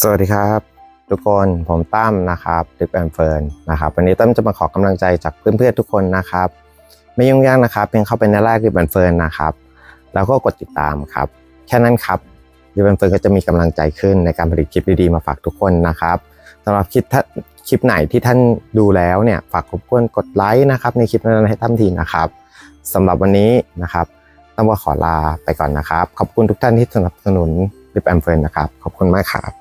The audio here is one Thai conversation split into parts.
สวัสดีครับ ทุกคนผมตั้มนะครับดิบแอนเฟิร์นนะครับวันนี้ตั้มจะมาขอกำลังใจจากเพื่อนๆทุกคนนะครับ ไม่ยุ่งยากนะครับเพียงเข้าไปในไลน์ดิบแอนเฟิร์นนะครับแล้วก็กดติดตามครับ แค่นั้นครับดิบแอนเฟิร์นก็จะมีกำลังใจขึ้นในการผลิตคลิปดีๆมาฝากทุกคนนะครับสำหรับคลิปถ้าคลิปไหนที่ท่านดูแล้วเนี่ยฝากรบกวนกดไลค์นะครับในคลิปนั้นให้ตั้มทีนะครับสำหรับวันนี้นะครับตั้มก็ขอลาไปก่อนนะครับ ขอบคุณทุกท่านที่สนับสนุน ดิบแอนเฟิร์นนะครับ ขอบคุณมากครับ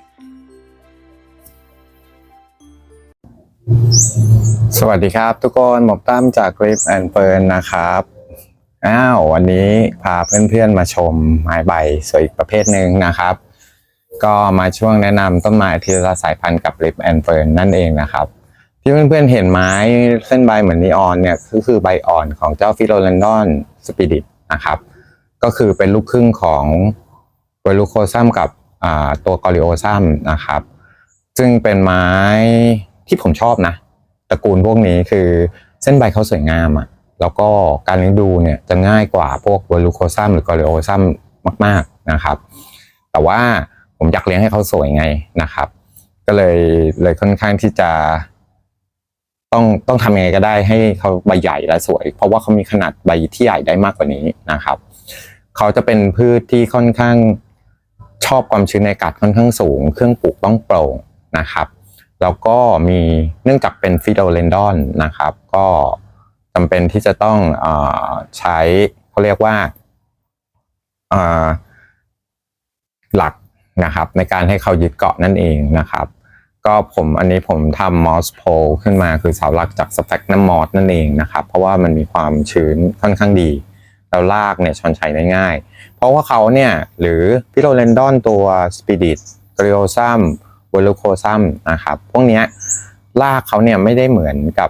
สวัสดีครับทุกคนหมอกตั้มจาก Grip and Fern นะครับอ้าววันนี้พาเพื่อนๆมาชมไม้ใบสวยอีกประเภทหนึ่งนะครับ ก็มาช่วงแนะนำต้นไม้ทีละสายพันธุ์กับ Grip and Fern นั่นเองนะครับที่เพื่อนๆเห็นไม้เส้นใบเหมือนนีออนเนี่ยก็คือใบอ่อนของเจ้าฟิโลเลนดอนสปิริตนะครับ ก็คือเป็นลูกครึ่งของ เวลูโคซัมกับตัวกอริโอซัมนะครับ ซึ่งเป็นไม้ที่ผมชอบนะ ตระกูลพวกนี้คือเส้นใบเขาสวยงามอะ่ะแล้วก็การเลี้ยงดูเนี่ยจะง่ายกว่าพวกเวลูโคซัมหรือกอริโอซัมมาก ๆนะครับ แต่ว่าผมอยากเลี้ยงให้เขาสวยไงนะครับ ก็เลยเลยค่อนข้างที่จะต้องต้องทำยังไงก็ได้ให้เขาใบใหญ่และสวย เพราะว่าเขามีขนาดใบที่ใหญ่ได้มากกว่านี้นะครับ เขาจะเป็นพืชที่ค่อนข้าง ชอบความชื้นในอากาศค่อนข้างสูง เครื่องปลูกต้องโปร่งนะครับ แล้วก็มีเนื่องจากเป็นฟิโดเลนดอนนะครับ ก็จำเป็นที่จะต้องอใช้เขาเรียกว่าหลักนะครับ ในการให้เขายึดเกาะนั่นเองนะครับ ก็ผมอันนี้ผมทำมอสโพขึ้นมาคือเสาหลักจากสแฟกนัมมอสนั่นเองนะครับ เพราะว่ามันมีความชื้นค่อนข้างดี แล้วลากเนี่ยชอนชัยได้ง่าย เพราะว่าเขาเนี่ยหรือพิโรเลนดอนตัวสปิริตกริโอซัมวลูโคซัมนะครับพวกเนี้ยลากเขาเนี่ยไม่ได้เหมือนกับ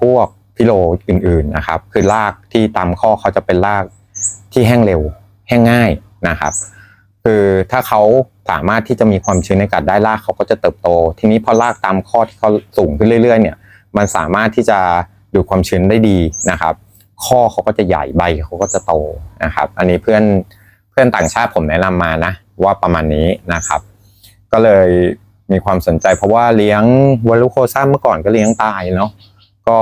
พวกพิโรอื่นๆนะครับ คือลากที่ตามข้อเขาจะเป็นลากที่แห้งเร็วแห้งง่ายนะครับ คือถ้าเขาสามารถที่จะมีความชื้นในอากาศได้รากเขาก็จะเติบโต ทีนี้พอรากตามข้อที่เขาสูงขึ้นเรื่อย ๆ เนี่ย มันสามารถที่จะดูดความชื้นได้ดีนะครับ ข้อเขาก็จะใหญ่ใบเขาก็จะโตนะครับ อันนี้เพื่อนเพื่อนต่างชาติผมแนะนำมานะ ว่าประมาณนี้นะครับ ก็เลยมีความสนใจเพราะว่าเลี้ยงวอลูโคซัมเมื่อก่อนก็เลี้ยงตายเนาะก็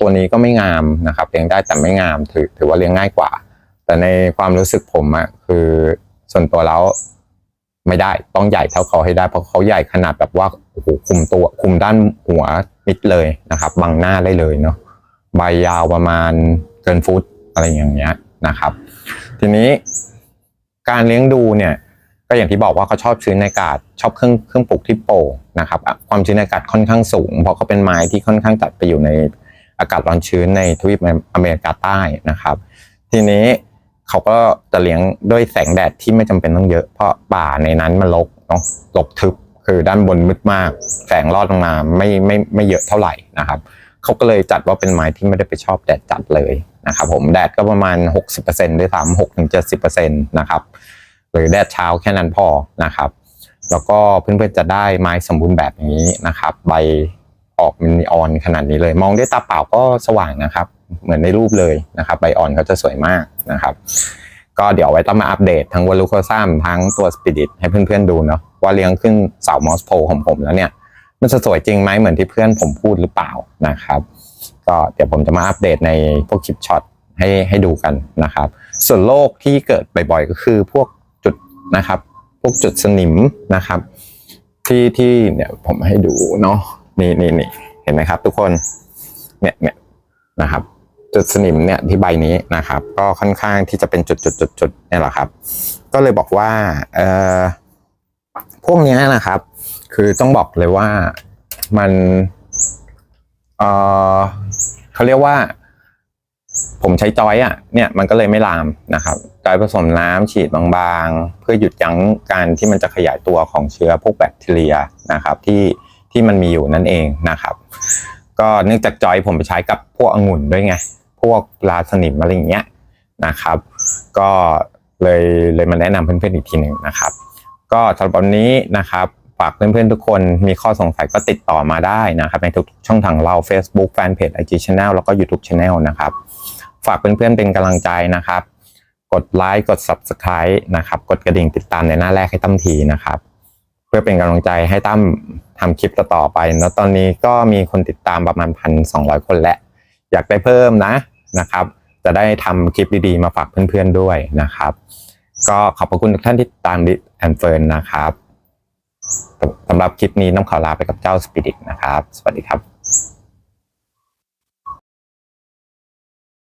ตัวนี้ก็ไม่งามนะครับเลี้ยงได้แต่ไม่งามถือถือว่าเลี้ยงง่ายกว่า แต่ในความรู้สึกผมอะคือส่วนตัวแล้วไม่ได้ต้องใหญ่เท่าเขาให้ได้เพราะเขาใหญ่ขนาดแบบว่าโอ้โหคุมตัวคุมด้านหัวมิดเลยนะครับบังหน้าได้เลยเนาะใบยาวประมาณ เกินฟุตอะไรอย่างเงี้ยนะครับ ทีนี้การเลี้ยงดูเนี่ยก็อย่างที่บอกว่าเขาชอบชื้นในอากาศชอบเครื่องเครื่องปลูกที่โปร่งนะครับความชื้นในอากาศค่อนข้างสูง เพราะเขาเป็นไม้ที่ค่อนข้างจัดไปอยู่ในอากาศร้อนชื้นในทวีปอเมริกาใต้นะครับ ทีนี้เขาก็จะเลี้ยงด้วยแสงแดดที่ไม่จำเป็นต้องเยอะ เพราะป่าในนั้นมันรกเนาะรกทึบคือด้านบนมืดมาก แสงรอดลงมาไม่ไม่ไม่เยอะเท่าไหร่นะครับเขาก็เลยจัดว่าเป็นไม้ที่ไม่ได้ไปชอบแดดจัดเลย นะครับผมแดดก็ประมาณ 60%ด้วยซ้ำหกถึงเจ็ดสิบเปอร์เซ็นต์นะครับหรือแดดเช้าแค่นั้นพอนะครับแล้วก็เพื่อนๆจะได้ไม้สมบูรณ์แบบอย่างนี้นะครับ ใบออกมินิออนขนาดนี้เลย มองด้วยตาเปล่าก็สว่างนะครับ เหมือนในรูปเลยนะครับ ใบอ่อนเขาจะสวยมากนะครับ ก็เดี๋ยวไว้ต้องมาอัปเดตทั้งวอลูโคซัมทั้งตัวสปิริตให้เพื่อนๆดูเนาะว่าเลี้ยงขึ้นเสามอสโพของผมแล้วเนี่ย มันจะสวยจริงไหมเหมือนที่เพื่อนผมพูดหรือเปล่านะครับ ก็เดี๋ยวผมจะมาอัปเดตในพวกคลิปช็อตให้ให้ดูกันนะครับ ส่วนโรคที่เกิดบ่อยๆ ก็คือพวกจุดนะครับ พวกจุดสนิมนะครับ ที่ที่เนี่ยผมให้ดูเนาะนี่นี่นี่เห็นไหมครับ ทุกคนเนี่ยเนี่ยนะครับจุดสนิมเนี่ยที่ใบนี้นะครับ ก็ค่อนข้างที่จะเป็นจุดจุดจุดจุดเนี่ยแหละครับ ก็เลยบอกว่าเอ่อพวกนี้นะครับ คือต้องบอกเลยว่ามัน เออเขาเรียกว่า ผมใช้จอยอะ เนี่ยมันก็เลยไม่ลามนะครับจอยผสมน้ำฉีดบางๆ เพื่อหยุดยั้งการที่มันจะขยายตัวของเชื้อพวกแบคทีเรียนะครับ ที่ที่มันมีอยู่นั่นเองนะครับ ก็เนื่องจากจอยผมไปใช้กับพวกองุ่นด้วยไง พวกลาสนิมอะไรอย่างเงี้ยนะครับ ก็เลยเลยมาแนะนำเพื่อนๆอีกทีหนึ่งนะครับ ก็สำหรับวันนี้นะครับ ฝากเพื่อนๆทุกคนมีข้อสงสัยก็ติดต่อมาได้นะครับในทุกช่องทางเรา Facebook Fanpage IG Channel แล้วก็ YouTube Channel นะครับ ฝากเพื่อนๆเป็นกำลังใจนะครับ กดไลค์กด Subscribe นะครับ กดกระดิ่งติดตามในหน้าแรกให้ตั้มทีนะครับ เพื่อเป็นกำลังใจให้ตั้มทำคลิปต่อไปแล้วตอนนี้ก็มีคนติดตามประมาณพันสองร้อยคนแล้ว อยากได้เพิ่มนะนะครับ จะได้ทำคลิปดีๆ มาฝากเพื่อนๆด้วยนะครับ ก็ขอบพระคุณทุกท่านที่ติดตามดิแอนเฟิร์นนะครับ สำหรับคลิปนี้ต้องขอลาไปกับเจ้าสปิริตนะครับ สวัสดีครับ